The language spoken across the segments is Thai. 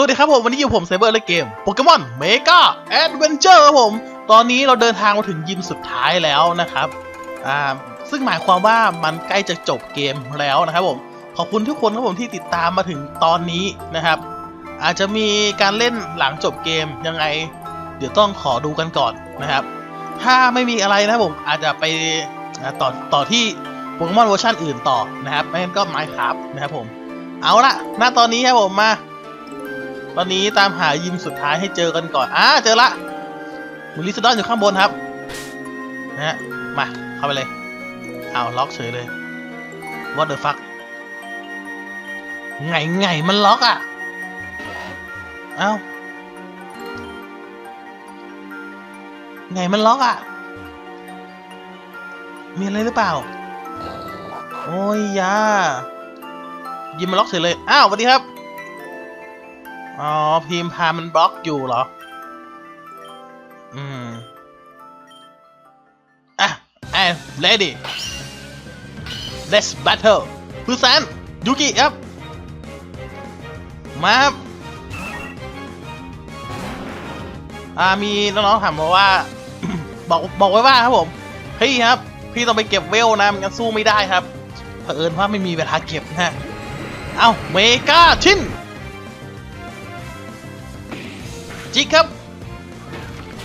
สวัสดีครับผม วันนี้อยู่ผมไซเบอร์และเกมโปเกมอนเมกาแอดเวนเจอร์ครับผม ตอนนี้เราเดินทางมาถึงยิมสุดท้ายแล้วนะครับ อ่า ซึ่งหมายความว่ามันใกล้จะจบเกมแล้วนะครับผม ขอบคุณทุกคนครับผมที่ติดตามมาถึงตอนนี้นะครับ อาจจะมีการเล่นหลังจบเกมยังไง เดี๋ยวต้องขอดูกันก่อนนะครับ ถ้าไม่มีอะไรนะครับผมอาจจะไปต่อต่อที่โปเกมอนเวอร์ชันอื่นต่อนะครับไม่งั้นก็ไมค์ครับนะครับผม เอาละณตอนนี้ครับผมมา ตอนนี้ตามหายิมสุดท้ายให้เจอกันก่อน อ่า เจอละมูลิสดอนอยู่ข้างบนครับ นะฮะ มา เข้าไปเลย เอาล็อกเฉยเลย what the fuck ไงไงมันล็อกอะ เอาไงมันล็อกอะ มีอะไรหรือเปล่า โอ้ยยายิมมันล็อกเฉยเลย อ้าวสวัสดีครับ อ๋อ พิมพามันบล็อกอยู่เหรอ อืม อะ I'm ready let's battle ผู้แสนยูกิครับ มาครับอ่ามีน้องๆถามมาว่า บอกบอกไว้ว่าครับผม พี่ครับ พี่ต้องไปเก็บเวลนะมันกันสู้ไม่ได้ครับ เผอิญว่าไม่มีเวลาเก็บนะ เอ้าเมกาชิน จิกครับ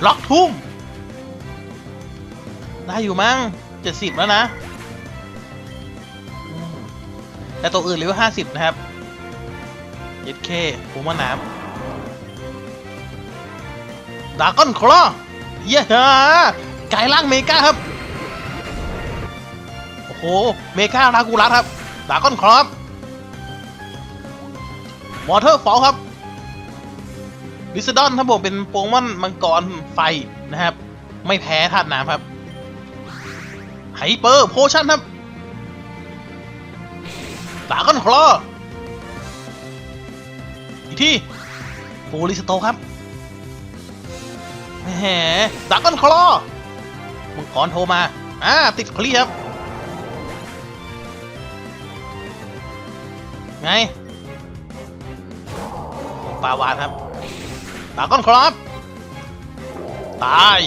ล็อกทุ่ม ได้อยู่มั้งเจ็ดสิบแล้วนะ แต่ตัวอื่นเหลือห้าสิบนะครับเย็ดเคผมว่าน้ำดากอนคลอเย้ฮะกายล่างเมกาครับ โอ้โห เมการากูรัสครับ ดากอนคลอมอเตอร์ฟอลครับ ลิซดอนครับผมเป็นโปเกมอนมังกรไฟนะครับ ไม่แพ้ธาตุน้ำครับไฮเปอร์โพชั่นครับดากอนคลออีกที่โฟลิสโตครับแหมดากอนคลอมังกรโทรมา อ่า ติดคลีครับ ไงปลาวานครับ ตาก้อนครับ ตาย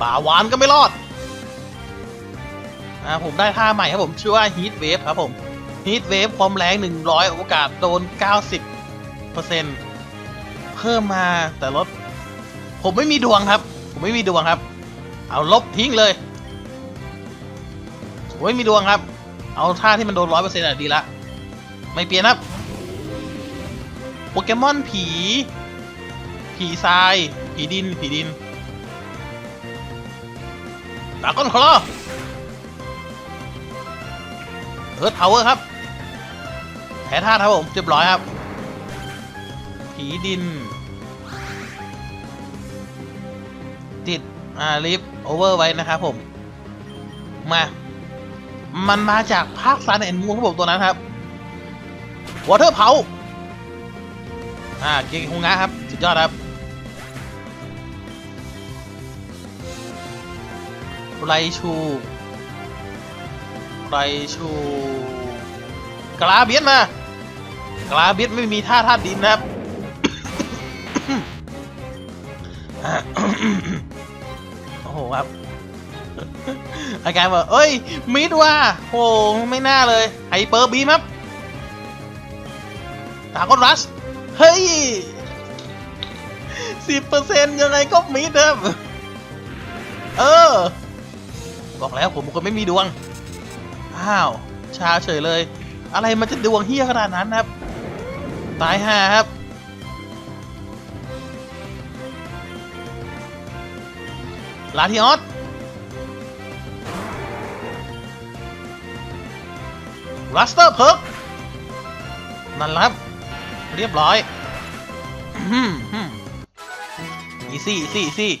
ป่าวานก็ไม่รอดอ่าผมได้ท่าใหม่ครับผมชื่อว่า Heat Wave ครับผม Heat Wave ความแรง 100 โอกาสโดน 90เปอร์เซ็นต์เพิ่มมาแต่ลดผมไม่มีดวงครับ ผมไม่มีดวงครับ เอาลบทิ้งเลยผมไม่มีดวงครับ เอาท่าที่มันโดน100%อะดีละ ไม่เปลี่ยนครับ โปเกมอนผี ผีทราย ผีดิน ผีดินดาก้อนคลอเอิร์ธพาวเวอร์ครับ แพ้ท่าตุครับผมเรียบร้อยครับ ผีดิน ติด อ่าลิฟโอเวอร์ไว้นะครับผม มา มันมาจากภาคซันแอนมูนครับผมตัวนั้นครับวอเตอร์เพา อ่าเกงฮงงะครับ สุดยอดครับไรชูไรชูกลาเบียนมากลาเบียนไม่มีท่าท่าดินนะครับโอ้โหครับอาการแบบเอ้ย มิดว่าโหไม่น่าเลยไฮเปอร์บีมครับตากอนรัส เฮ้ยสิบเปอร์เซ็นต์ยังไงก็มิดครับเออ บอกแล้วผมเป็นคนไม่มีดวง อ้าว ชาเฉยเลย อะไรมันจะดวงเฮี้ยขนาดนั้นครับ ตายห่าครับ ลาทิออสรัสเตอร์เพิร์กนั่นแหละครับ เรียบร้อยฮึมฮึมอีซี่อีซี่อีซี่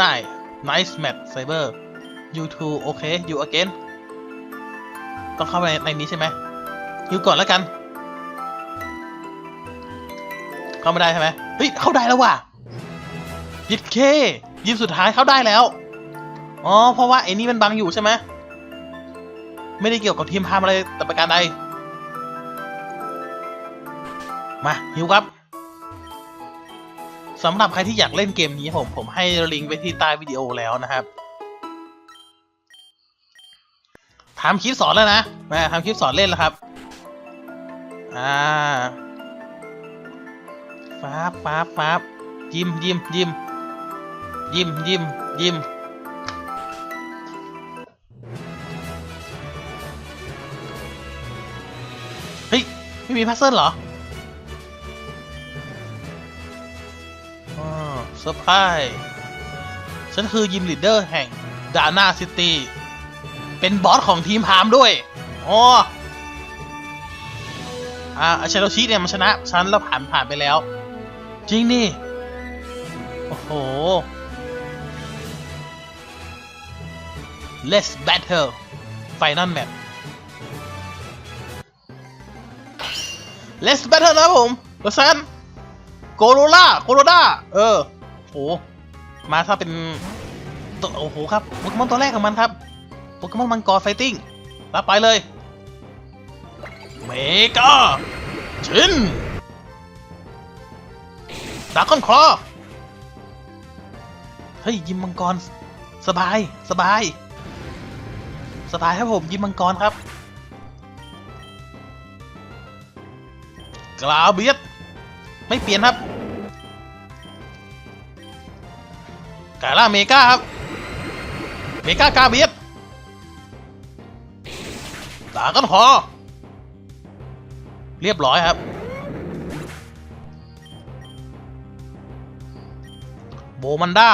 นาย nice match cyber you two โอเค you again ต้องเข้าไปในนี้ใช่ไหมอยู่ก่อนแล้วกัน เข้าไม่ได้ใช่ไหมเฮ้ย เข้าได้แล้วว่ะยิดเค ยิมสุดท้ายเข้าได้แล้ว อ๋อ เพราะว่าไอ้นี่มันบังอยู่ใช่ไหม ไม่ได้เกี่ยวกับทีมพามอะไรแต่ประการใด มาฮิวครับสำหรับใครที่อยากเล่นเกมนี้ผมผมให้ลิงก์ไว้ที่ใต้วิดีโอแล้วนะครับทำคลิปสอนแล้วนะมาทำคลิปสอนเล่นแล้วครับ อ่าฟ้าฟ้าฟ้ายิมยิมยิมยิมยิมยิมเฮ้ย ไม่มีพัซเซิลเหรอ ซอร์ไพรส์ฉันคือยิมลีดเดอร์แห่งดาน่าซิตี้ เป็นบอสของทีมพามด้วยอ๋ออาอาเชโรชิเนี่ยมันชนะฉันแล้วผ่านผ่านไปแล้ว จริงนี่โอ้โห Let's battle Final map Let's battle นะผมเพราะฉะนั้นโกโรล่าโกโรด้าเออ ห มาถ้าเป็นตัวโอ้โหครับโปเกมอนตัวแรกของมันครับโปเกมอนมังกรไฟติ้งรับไปเลย เมกาชินดากอนคลอเฮ้ย ยิมมังกร สบาย สบาย สบายครับผม ยิมมังกรครับ กลาเบียดไม่เปลี่ยนครับ กาล่าเมกาครับ เมกากาเบียดดากอนคลอเรียบร้อยครับโบมันด้า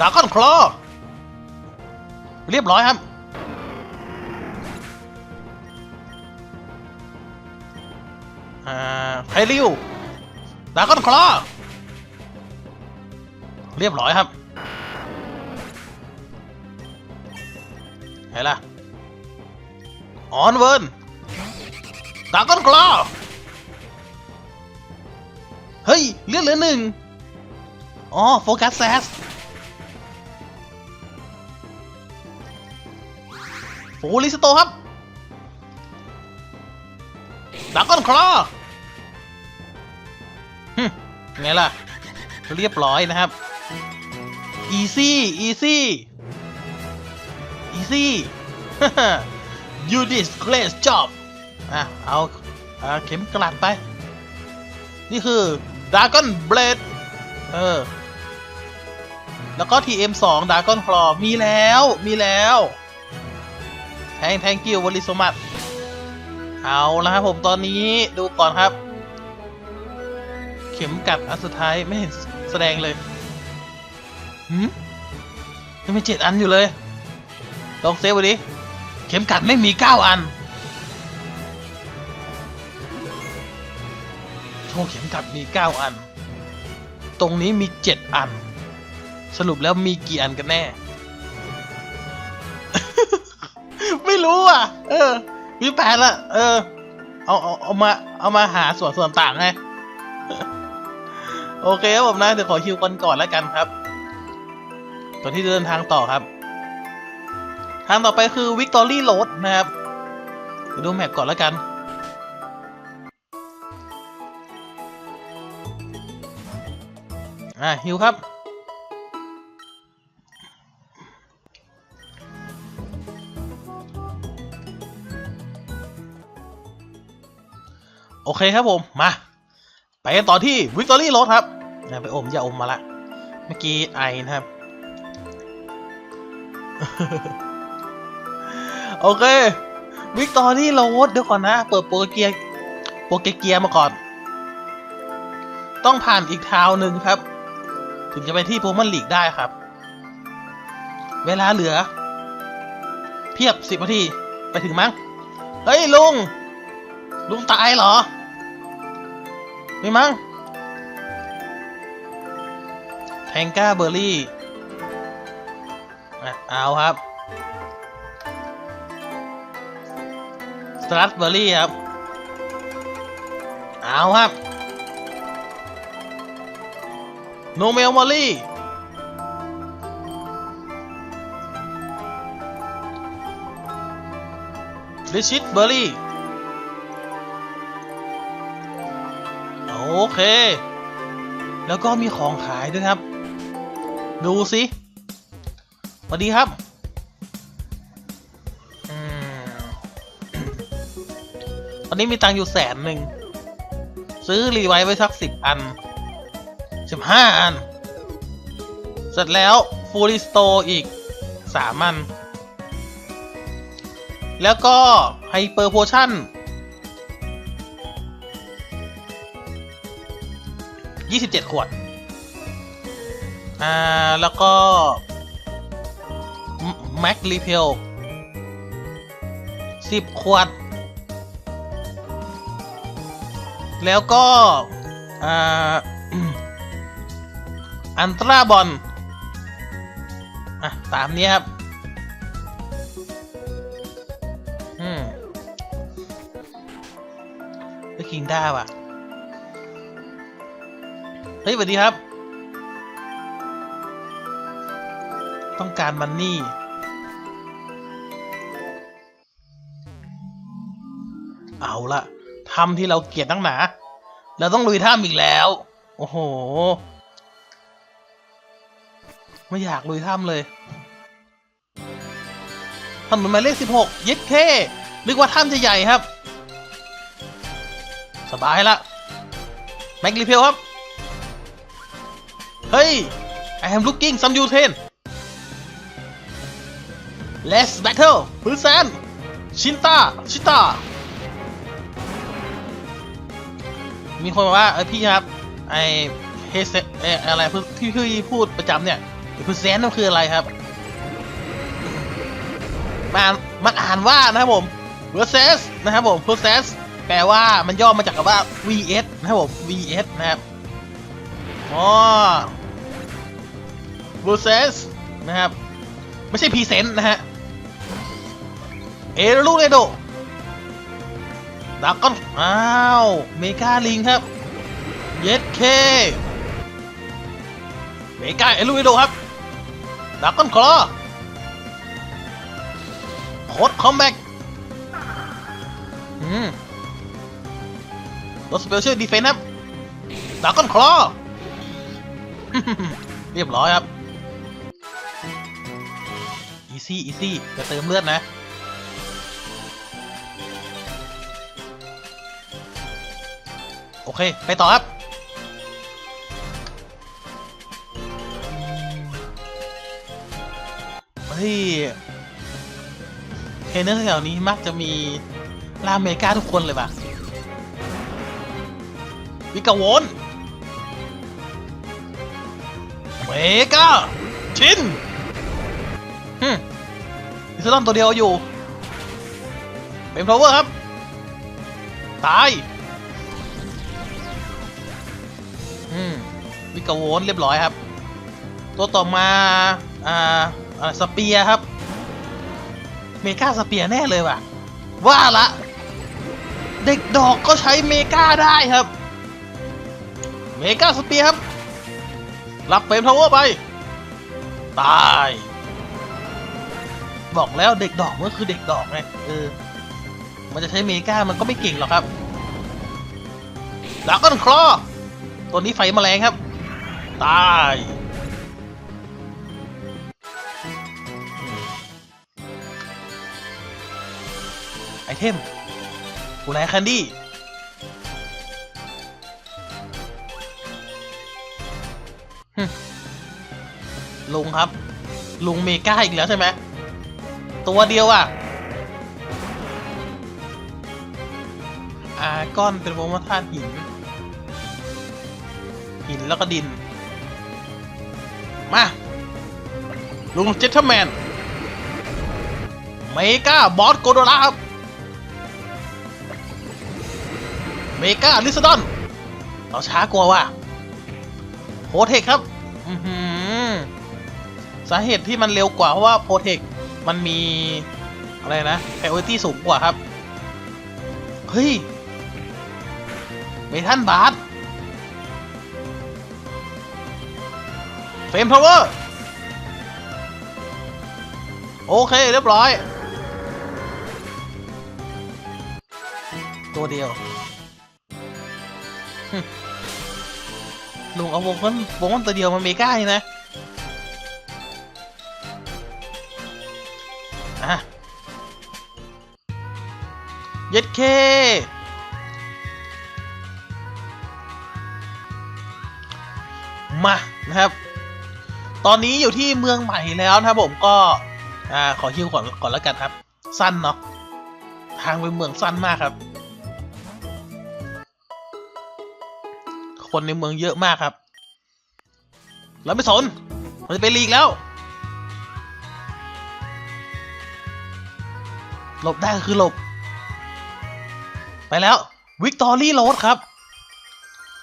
ดาก้อนคลอ เรียบร้อยครับ อ่าไพริว ดาก้อนคลอเรียบร้อยครับไหนล่ะออนเวิร์นดาก้อนคลอเฮ้ย เลือดเหลือหนึ่งอ๋อ โฟกัสแซสโฟลิสโตครับดาก้อนคลอ ไงล่ะ เรียบร้อยนะครับ อีซี่ อีซี่ อีซี่ you did great job อะเอาเอาเข็มกลัดไป นี่คือ Dragon Blade เออ แล้วก็ TM2 Dragon Claw มีแล้ว มีแล้ว แทง thank you วลิสมัตเอาแล้วครับผมตอนนี้ดูก่อนครับ ข็มกัดอันสุดท้ายไม่เห็นแสดงเลยหืมยังมีเจ็ดอันอยู่เลย ลองเซฟไว้ดิ เข็มกัดไม่มีเก้าอัน โชว์เข็มกัดมีเก้าอัน ตรงนี้มีเจ็ดอัน สรุปแล้วมีกี่อันกันแน่ ไม่รู้อะ เออ มีแปดละ เออ เอาเอาเอามา เอามาหาส่วนส่วนต่างไง โอเคครับผมนะเดี๋ยวขอคิวกันก่อนแล้วกันครับก่อนที่จะเดินทางต่อครับ ทางต่อไปคือ Victory Road นะครับเดี๋ยวดูแมปก่อนแล้วกันอะฮิวครับ โอเคครับผม มา ไปกันต่อที่ Victory Road ครับนะไปอมอย่าอมมาละ เมื่อกี้ไอนะครับ โอเควิกตอรี่โรดเดี๋ยวก่อนนะ เปิดโปรเกียร์โปรเกียร์มาก่อน ต้องผ่านอีกทาวหนึ่งครับ ถึงจะไปที่โพมันลีกได้ครับ เวลาเหลือ เพียบสิบนาที ไปถึงมั้ง เฮ้ยลุง ลุงตายเหรอ ม่มั้งแทงก้าเบอร์รี่อะเอาครับสตรัสเบอร์รี่ครับ เอาครับโนเมลมอลลี่อริชิตเบอร์รี่ เค แล้วก็มีของขายด้วยครับ ดูสิสวัสดีครับ ตอนนี้มีตังค์อยู่แสนหนึ่ง ซื้อรีไวท์ไว้สักสิบอันสิบห้าอัน เสร็จแล้วฟูริสโตอีกสามอัน แล้วก็ไฮเปอร์โพชั่น ยี่สิบเจ็ดขวด อ่า แล้วก็แม็กรีเพลสิบขวด แล้วก็ อ่า อันตราบอลอะ ตามนี้ครับ อืมไปคิงได้ว่ะ เฮ้ยสวัสดีครับ ต้องการมันนี่ เอาละทำที่เราเกลียดตั้งหนา เราต้องลุยถ้ำอีกแล้ว โอ้โห ไม่อยากลุยถ้ำเลยถนนหมายเลขสิบหกยึดเท่นึกว่าถ้ำจะใหญ่ครับ สบายละ แม็กรีเพลครับ เฮ้ย I am looking some u t e n Let's battle พื้นแซนชินตาชิตามีคนบอกว่า เออพี่ครับ ไอเฮเซเอออะไรที่พี่พูดประจำเนี่ยพื้นแซนนั่นคืออะไรครับมันมันอ่านว่านะครับผม versus นะครับผม versus แปลว่ามันย่อมาจากคำว่า vs นะครับผม vs นะครับ อ๋อ versus นะครับ ไม่ใช่ present นะฮะ เอรูเรโดดักก้อน อ้าว เมกาลิงครับ เย็ดเค เมกาเอรูเรโดครับดักก้อนคลอโคดคอมแบ็กอืมรถสเปเชียลดีเฟนครับดากอนคลอ เรียบร้อยครับ อีซี่อีซี่จะเติมเลือดนะ โอเค ไปต่อครับเฮ้ยเทรนเนอร์แถวนี้มักจะมีลาเมกาทุกคนเลยป่ะวิกาโวน เมกาชินฮึมอิสลอนตัวเดียวอยู่เป็นพาวเวอร์ครับ ตายอืมวิกาโวนเรียบร้อยครับ ตัวต่อมา อ่าอ่าสเปียครับ เมกาสเปียแน่เลยว่ะ ว่าละ เด็กดอกก็ใช้เมกาได้ครับ เมกาสเปียครับ รับเฟรมทาวเวอร์ไป ตาย บอกแล้วเด็กดอกมันคือเด็กดอกไงเออมันจะใช้เมกามันก็ไม่เก่งหรอกครับดากอนคลอตัวนี้ไฟแมลงครับ ตายไอเทมกูแลแคนดี้ ลุงครับ ลุงเมกาอีกแล้วใช่ไหมตัวเดียวอะอาก้อนเป็นวงธาตุหิน หินแล้วก็ดิน มา ลุงเจตเทอร์แมนเมกาบอสโกโดราครับ เมกาลิซดอน เราช้ากว่าว่ะ โพเทคครับสาเหตุที่มันเร็วกว่าเพราะว่าโพเทคมันมีอะไรนะ p r i o r i t y สูงกว่าครับ เฮ้ยเมทันบาร์เฟมพาวเวอร์ โอเค เรียบร้อย ตัวเดียว ลุงเอาวงก้นวงก้นตัวเดียวมาเมก้านี่นะอะเย็ดเคมานะครับ ตอนนี้อยู่ที่เมืองใหม่แล้วนะครับผมก็อ่าขอคิวก่อนก่อนแล้วกันครับ สั้นเนาะทางไปเมืองสั้นมากครับ คนในเมืองเยอะมากครับแล้วไม่สน มันจะไปลีกแล้ว หลบได้คือหลบ ไปแล้ว วิกตอรี่โรดครับ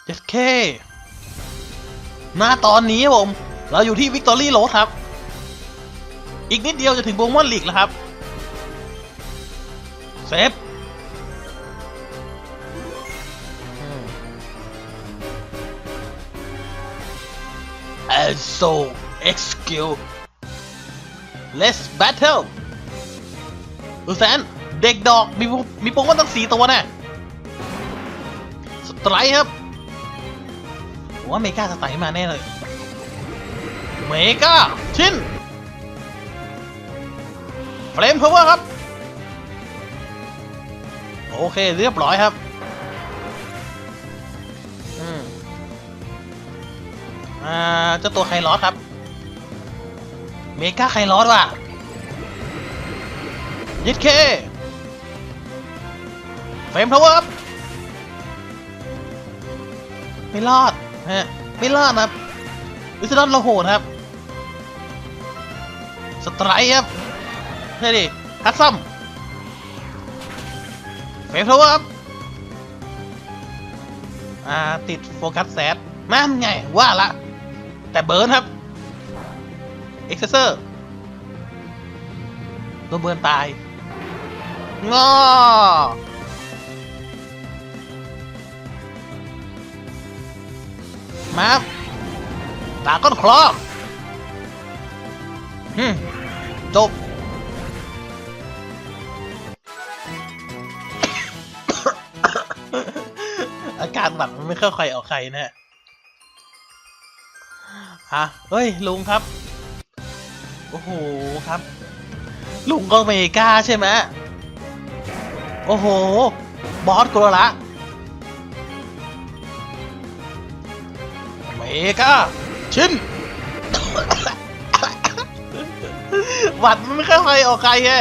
เจสเคหน้าตอนนี้ผม เราอยู่ที่วิกตอรี่โรดครับ อีกนิดเดียวจะถึงโบงมอนลีกแล้วครับ เซฟ and so excuse let's battle ดูแสนเด็กดอกมีมีโปงว่าตั้งสีตัวน่ะสไตร์ครับผมว่าเมกาสไตร์มาแน่เลย เมกาชินเฟรมพาวเวอร์ครับ โอเคเรียบร้อยครับ อ่าเจ้าตัวไคลอสครับ เมกาไคลอสว่ะยิดเคเฟรมพาวเวอร์ครับไม่รอดฮะไม่รอดนะครับวิสดอนเราโหดครับ สไตร์ครับเฮ้ยดิคัดซัมเฟรมพาวเวอร์ครับอ่า ติดโฟกัสแซดนั่นไงว่าละ แต่เบิร์นครับเอ็กเซเซอร์โดนเบิร์นตายงอมาตาก้อนคลอกฮึจบอาการหวัดมันไม่เข้าใครออกใครนะฮะ ฮะเฮ้ย ลุงครับ โอ้โหครับ ลุงก็เมกาใช่ไหมโอ้โห บอสกูล้วละเมกาชินหวัดมันไม่เข้าใครออกใครไง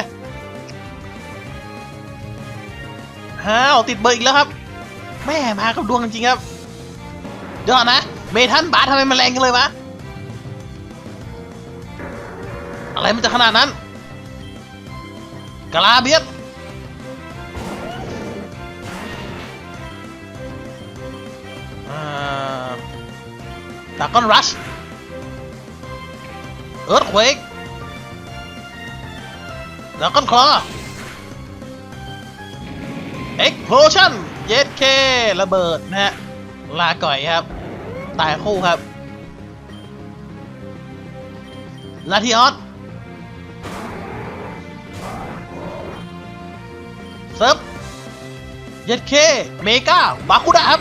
ฮ้าวติดเบอร์อีกแล้วครับ แม่มากับดวงจริงครับเดี๋ยวก่อนนะ เมทันบาสทำไมมันแรงกันเลยวะ อะไรมันจะขนาดนั้นกลาเบียดอ่าดากอนรัชเอิร์ธเควกดากอนคลอเอ็กโพชั่นเย็ดเคระเบิดนะฮะ ลาก่อยครับ ตายคู่ครับลาทิออสเซิร์ฟเย็ดเคเมกาบาคุดะครับ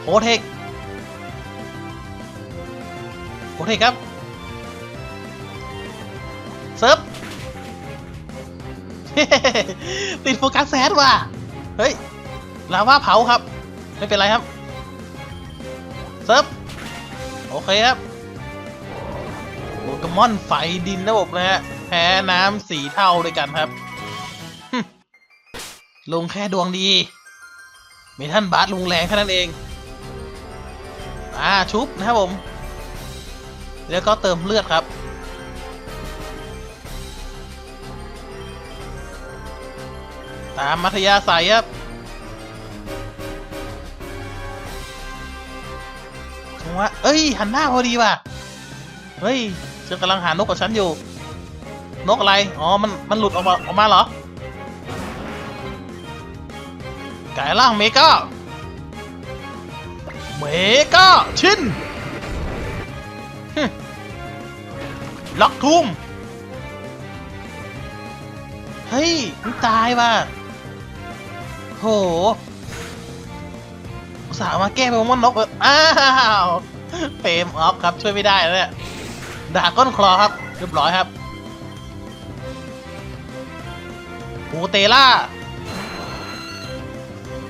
โคเทคโคเทคครับเซิร์ฟติดโฟกัสแซดว่ะ เฮ้ย ลาว่าเผาครับ ไม่เป็นไรครับเซิร์ฟโอเคครับโปเกมอนไฟดินนะผมนะฮะแพ้น้ำสีเท่าด้วยกันครับ ลงแค่ดวงดีมีท่านบาสลุงแรงแค่นั้นเองอ่าชุบนะครับผม แล้วก็เติมเลือดครับ ตามมัธยาศัยครับ วะเอ้ย หันหน้าพอดีว่ะ เฮ้ยฉันกำลังหานกกับฉันอยู่ นกอะไร อ๋อ มัน มันหลุดออกมา ออกมาเหรอ ไก่ล่างเมกาเมกาชินล็อกทุ่มเฮ้ยมึงตายว่ะโห สาห์มาแก้โปเกมอนนกเอออ้าวเฟมออฟครับช่วยไม่ได้แล้วเนี่ยดาก้อนคลอครับ เรียบร้อยครับโอเตล่า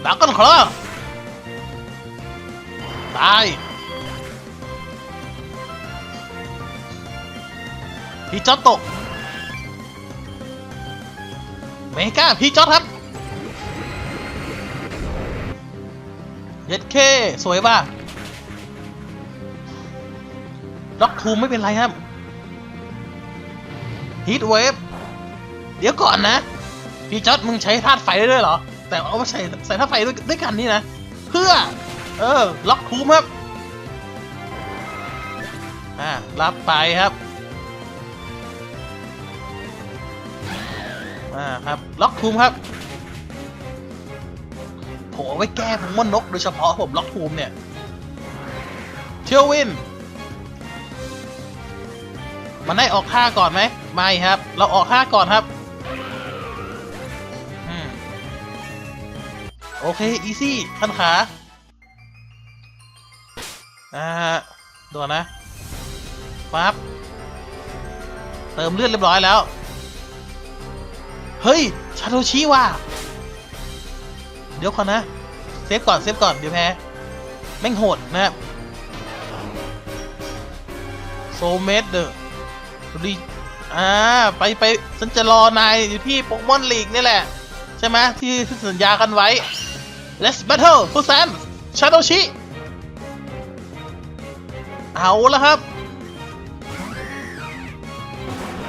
ดาก้อนคลอตายพี่จอตตกเมกาพี่จอดครับ เย็ดเคสวยป่ะล็อกทูมไม่เป็นไรครับฮีทเวฟเดี๋ยวก่อนนะ พี่จอดมึงใช้ธาตุไฟได้ด้วยเหรอ แต่เอามาใส่ใส่ธาตุไฟด้วยด้วยกันนี่นะ เพื่อ เออ ล็อกทูมครับอ่ารับไปครับอ่าครับ ล็อกทูมครับ ผมเอาไว้แก้ผมว่านกโดยเฉพาะผมล็อกทูมเนี่ยเชียววิน มันได้ออกค่าก่อนไหม ไม่ครับ เราออกค่าก่อนครับโอเค อีซี่ท่านขาอ่าดูนะปั๊บเติมเลือดเรียบร้อยแล้ว เฮ้ย ชาโตชิว่ะ ยวก่อนนะ เซฟก่อน เซฟก่อน เดี๋ยวแพ้ แม่งโหดนะครับโซเมดเดอร์รีอ่า ไปไปฉันจะรอนายอยู่ที่โปเกมอนลีกนี่แหละ ใช่ไหมที่สัญญากันไว้ Let's battle ผู้แซมชาโตชิ เอาละครับ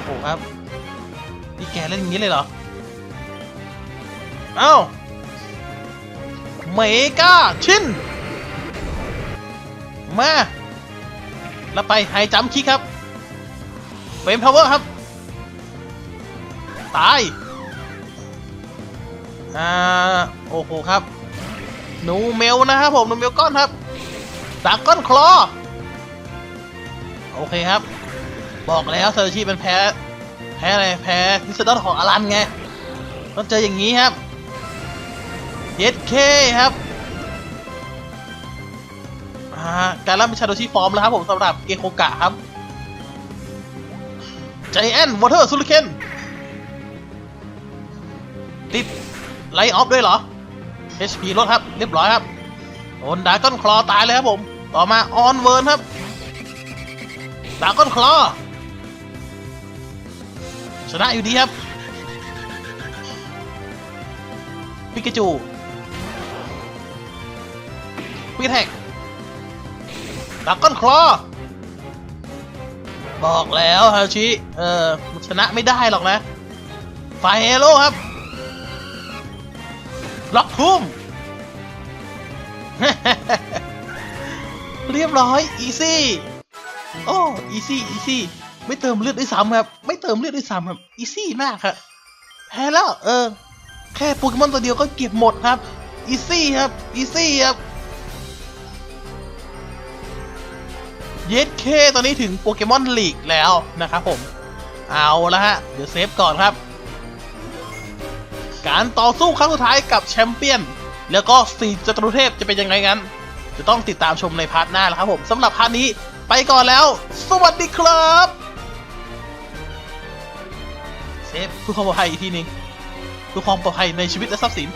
โอ้ครับ นี่แกเล่นอย่างนี้เลยเหรอ เอ้า เมกาชินมา แล้วไปไฮจัมคิกครับเฟมทาวเวอร์ครับ ตาย อ่า โอ้โหครับ หนูเมลนะครับผม หนูเมลก้อนครับดากก้อนคลอ โอเคครับ บอกแล้วเซาโตชิเป็นแพ้ แพ้อะไร แพ้ดิสดอนของอลันไงต้องเจออย่างนี้ครับ เย็ดเคครับการรับเป็นชาโดชิฟอร์มแล้วครับผมสำหรับเกโคกะครับใจแอนวอเตอร์ซูริเคนติดไลออฟด้วยเหรอ HP ลดครับ เรียบร้อยครับโดนดาก้อนคลอตายเลยครับผม ต่อมาออนเวิร์นครับดาก้อนคลอชนะอยู่ดีครับ ปิกาจู วิแท็กดักก้อนคลอ บอกแล้วฮาชิ เออชนะไม่ได้หรอกนะไฟเฮโร่ครับ ล็อกทุ่มเรียบร้อย อีซี่ โอ้ อีซี่ อีซี่ ไม่เติมเลือดด้วยซ้ำครับ ไม่เติมเลือดด้วยซ้ำครับ อีซี่มากครับแพ้แล้ว เออ แค่โปเกมอนตัวเดียวก็เก็บหมดครับ อีซี่ครับ อีซี่ครับ เยสเคตอนนี้ถึงโปเกมอนลีกแล้วนะครับผม เอาละฮะ เดี๋ยวเซฟก่อนครับ การต่อสู้ครั้งสุดท้ายกับแชมเปี้ยน แล้วก็สี่จตุรเทพจะเป็นยังไงงั้น จะต้องติดตามชมในพาร์ทหน้าแล้วครับผมสำหรับพาร์ทนี้ไปก่อนแล้ว สวัสดีครับเซฟเพื่อความปลอดภัยอีกทีหนึงเพื่อความปลอดภัยในชีวิตและทรัพย์สิน